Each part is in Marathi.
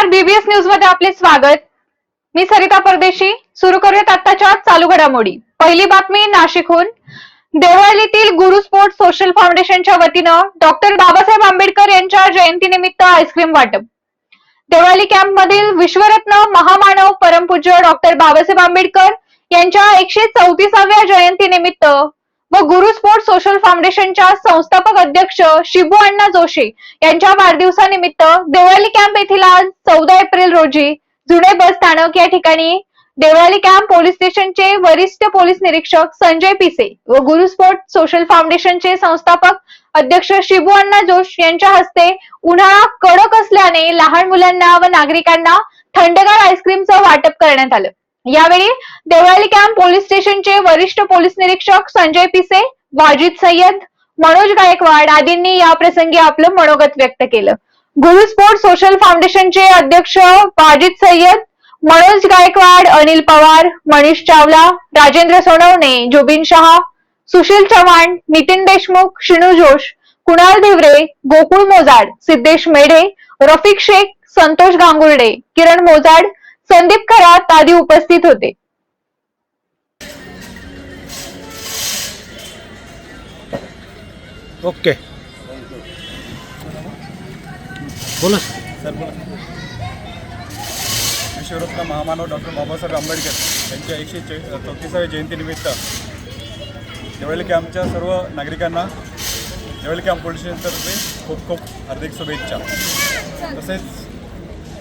नमस्कार बीबीएस न्यूजमध्ये आपले स्वागत. मी सरिता परदेशी. सुरू करूयात आताच्या चालू घडामोडी. पहिली बातमी नाशिकहून. देवळालीतील गुरु स्पोर्ट सोशल फाउंडेशनच्या वतीनं डॉक्टर बाबासाहेब आंबेडकर यांच्या जयंतीनिमित्त आईस्क्रीम वाटप. देवळाली कॅम्प मधील विश्वरत्न महामानव परमपूज्य डॉक्टर बाबासाहेब आंबेडकर यांच्या एकशे चौतीसाव्या जयंतीनिमित्त व गुरु स्पोर्ट सोशल फाउंडेशनच्या संस्थापक अध्यक्ष शिबू अण्णा जोशी यांच्या वाढदिवसानिमित्त देवळाली कॅम्प येथील आज चौदा एप्रिल रोजी जुने बस स्थानक या ठिकाणी देवळाली कॅम्प पोलीस स्टेशनचे वरिष्ठ पोलीस निरीक्षक संजय पिसे व गुरु स्पोर्ट सोशल फाउंडेशनचे संस्थापक अध्यक्ष शिबू अण्णा जोश यांच्या हस्ते उन्हाळा कडक असल्याने लहान मुलांना व नागरिकांना थंडगार आईस्क्रीमचं वाटप करण्यात आलं. यावेळी देवळाली कॅम्प पोलीस स्टेशनचे वरिष्ठ पोलीस निरीक्षक संजय पिसे वाजिद सय्यद मनोज गायकवाड आदींनी या प्रसंगी आपलं मनोगत व्यक्त केलं. गुरु स्पोर्ट सोशल फाउंडेशनचे अध्यक्ष वाजिद सय्यद मनोज गायकवाड अनिल पवार मनीष चावला राजेंद्र सोनवणे जुबिन शहा सुशील चव्हाण नितीन देशमुख शिणू जोश कुणाल धिवरे गोकुळ मोजाड सिद्धेश मेढे रफिक शेख संतोष गांगुर्डे किरण मोजाड संदीप खरात आदी उपस्थित होते. ओके. बोला विश्वरत्न महामानव डॉक्टर बाबासाहेब आंबेडकर यांच्या एकशे चे चौतीसाव्या जयंतीनिमित्त देवळी कॅम्पच्या सर्व नागरिकांना देवळी कॅम्प पोलीस स्टेशनतर्फे खूप खूप हार्दिक शुभेच्छा. तसेच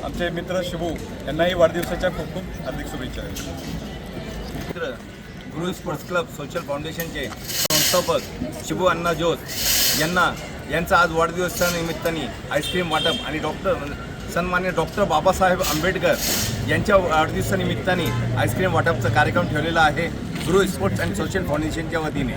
आमचे मित्र शिवू यांनाही वाढदिवसाच्या खूप खूप हार्दिक शुभेच्छा. मित्र गुरु स्पोर्ट्स क्लब सोशल फाउंडेशनचे संस्थापक शिबू अण्णा जोस यांना यांचा आज वाढदिवसाच्या निमित्ताने आईस्क्रीम वाटप आणि डॉक्टर सन्मान्य डॉक्टर बाबासाहेब आंबेडकर यांच्या वाढदिवसानिमित्ताने आईस्क्रीम वाटपचा कार्यक्रम ठेवलेला आहे. गुरु स्पोर्ट्स अँड सोशल फाउंडेशनच्या वतीने.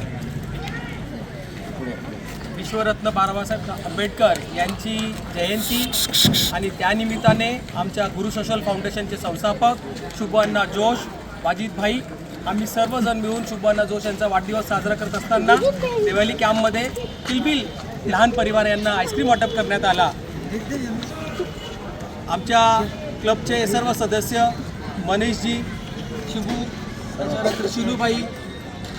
विश्वरत्न बाबासाहेब आंबेडकर यांची जयंती आणि त्यानिमित्ताने आमच्या गुरु सोशल फाउंडेशनचे संस्थापक शुभअण्णा जोश वाजिद भाई आम्ही सर्वजण मिळून शुभअण्णा जोश यांचा वाढदिवस साजरा करत असताना देवाली कॅम्पमध्ये किलबिल लहान परिवार यांना आईस्क्रीम वाटप करण्यात आला. आमच्या क्लबचे सर्व सदस्य मनीषजी शिबू शिलूभाई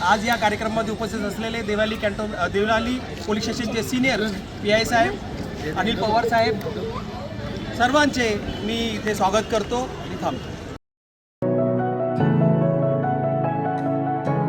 आज या कार्यक्रमामध्ये उपस्थित असलेले देवाली कॅन्टो देवाली पोलीस स्टेशनचे सिनियर पी आय साहेब अनिल पवार साहेब सर्वांचे मी इथे स्वागत करतो. आणि थांबतो.